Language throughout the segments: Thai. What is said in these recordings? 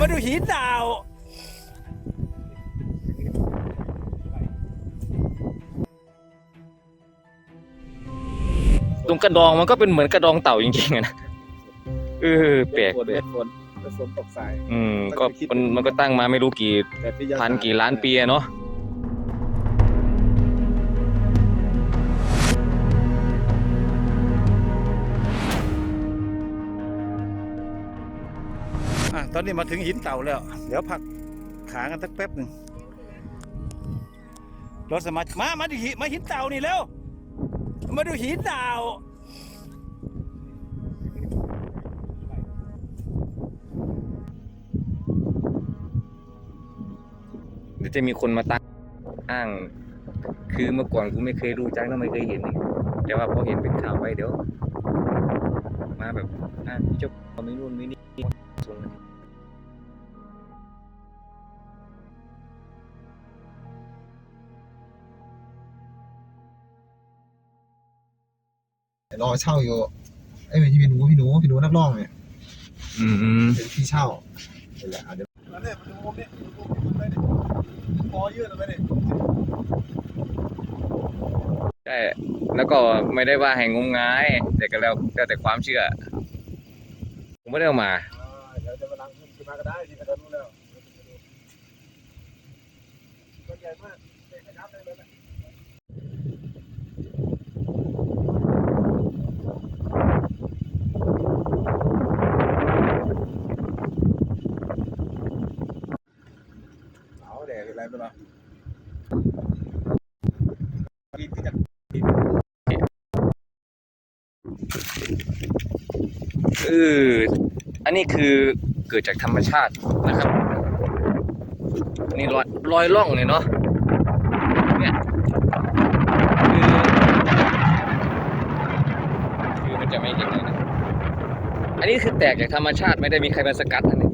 มาดูหินดาว ตรงกระดองมันก็เป็นเหมือนกระดองเต่าจริงๆอะนะเออแปลกฝนแปลเม็กดฝนเม็ดฝนตกทรายอืมก็มันมันก็ตั้งมาไม่รู้กี่แบบวิทยาศาสตร์พันกี่ล้านปีอะเนาะ อะตอนนี้มาถึงหินเต่าแล้ว เดี๋ยวพักขากันสักแป๊บหนึ่งรถสมามา มาดูหินมาหินเต่านี่เร็วมาดูหินเต่าเดี๋ยวจะมีคนมาตั้งอ้าง คือเมื่อก่อนกูไม่เคยรู้จักแล้วไม่เคยเห็น แต่ว่าพอเห็นเป็นข่าวไปเดี๋ยว มาแบบอ้างจ้าไม่นู่นไม่นี่ส่ง รอเช่าอยู่ไอ้ยไม่ใช่พี่หนูพี่หนูพี่หนูนักร้องเนี่ยอืมอืมเป็นที่เช่านี่แหละอาจจะแล้วเนี่ยมันดูมุมเนี่ยดูมุมเนี่ยคอยืดออกไปเนี่ยใช่แล้วก็ไม่ได้ว่าให้งมงาย แต่ก็แล้วแล้วแต่ความเชื่อ ผมไม่ได้เอามา อ่าเดี๋ยวจะมาลังขึ้นมาก็ได้ที่กระโดดนู้นแล้วตัวใหญ่มากเด็กขยับได้เลยนะเอาแดดอะไรไปหรอ กินที่จะเอออันนี้คือเกิดจากธรรมชาตินะครับ นี่รอยรอยล่องเลยเนาะเนี่ยคือคือมันจะไม่เห็นเลยนะอันนี้คือแตกจากธรรมชาติไม่ได้มีใครมาสกัดนะเนี่ย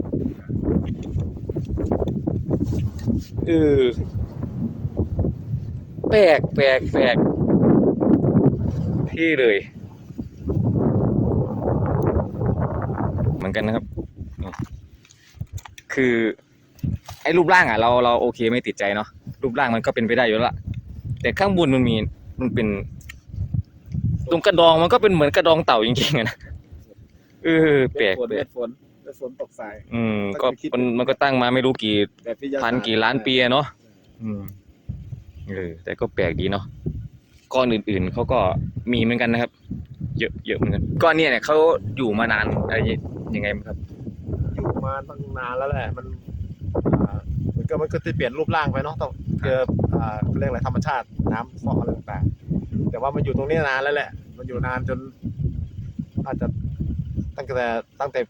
เออ แปลกแปลกแปลกที่เลย เหมือนกันนะครับนี่คือ ไอ้รูปร่างอะ เราเราโอเคไม่ติดใจเนาะรูปร่างมันก็เป็นไปได้อยู่แล้วละแต่ข้างบนมันมีมันเป็น ตรงกระดองมันก็เป็นเหมือนกระดองเต่าจริงๆอะนะเออแปลกฝนแปลเม็กดฝนเม็ดฝนตกทราย อืม ก็มันมันก็ตั้งมาไม่รู้กี่แบบวิทยาศาสตร์พันกี่ล้านปีอะเนาะอืม เออแต่ก็แปลกดีเนาะก้อนอื่นๆเขาก็มีเหมือนกันนะครับ เยอะเยอะเหมือนกันก้อนเนี้ยเนี่ยเขาอยู่มานานอะไรยังไงบ้างครับ อยู่มาตั้งนานแล้วแหละ มันอ่ามันก็มันก็จะเปลี่ยนรูปร่างไปเนาะต้องเจออ่าเรื่องอะไรธรรมชาติน้ำฟอกอะไรต่างๆ แต่ว่ามันอยู่ตรงนี้นานแล้วแหละ มันอยู่นานจน อาจจะตั้งแต่ตั้งแต่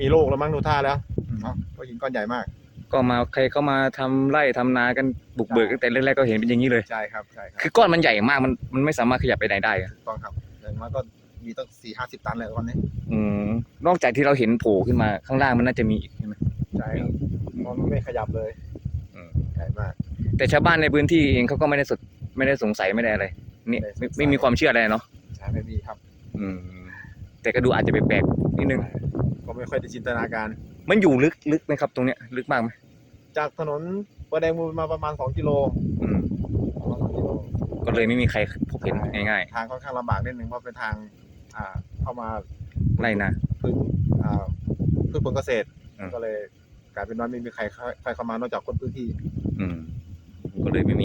มีโลกแล้วมั้งดูท่าแล้วเนาะเพราะหินก้อนใหญ่มาก ก็มาใครเข้ามาทำไร่ทำนากันบุกเบิกตั้งแต่แรกๆก็เห็นเป็นอย่างนี้เลย ใช่ครับใช่ครับคือก้อนมันใหญ่มากมันมันไม่สามารถขยับไปไหนได้อะถูกต้องครับอย่างน้อยก็มีตั้งสี่ห้าสิบตันเลยก้อนนี้อืมนอกจากที่เราเห็นโผล่ขึ้นมาข้างล่างมันน่าจะมีอีกใช่ไหม ใช่ครับเพราะมันไม่ขยับเลยอืม ใหญ่มาก แต่ชาวบ้านในพื้นที่เองเขาก็ไม่ได้สดไม่ได้สงสัยไม่ได้อะไรนี่ไม่ไม่มีความเชื่ออะไรเนาะใช่ไม่มีครับอืมแต่ก็ดูอาจจะแปลกๆนิดนึง ก็ไม่ค่อยได้จินตนาการ มันอยู่ลึกลึกไหมครับ ตรงเนี้ยลึกมากไหมจากถนนประแดงมูลมาประมาณสองกิโลอืมประมาณสองกิโลก็เลยไม่มีใครพบเห็นง่ายทางค่อนข้างลำบากนิดนึงเพราะเป็นทาง อ่า เข้ามาๆไร่นาพึ่งอ่าพืชผลเกษตร อืม ก็เลยกลายเป็นว่าไม่มีใครเข้าใครเข้ามานอกจากคนพื้นที่ อืม ก็เลยไม่มี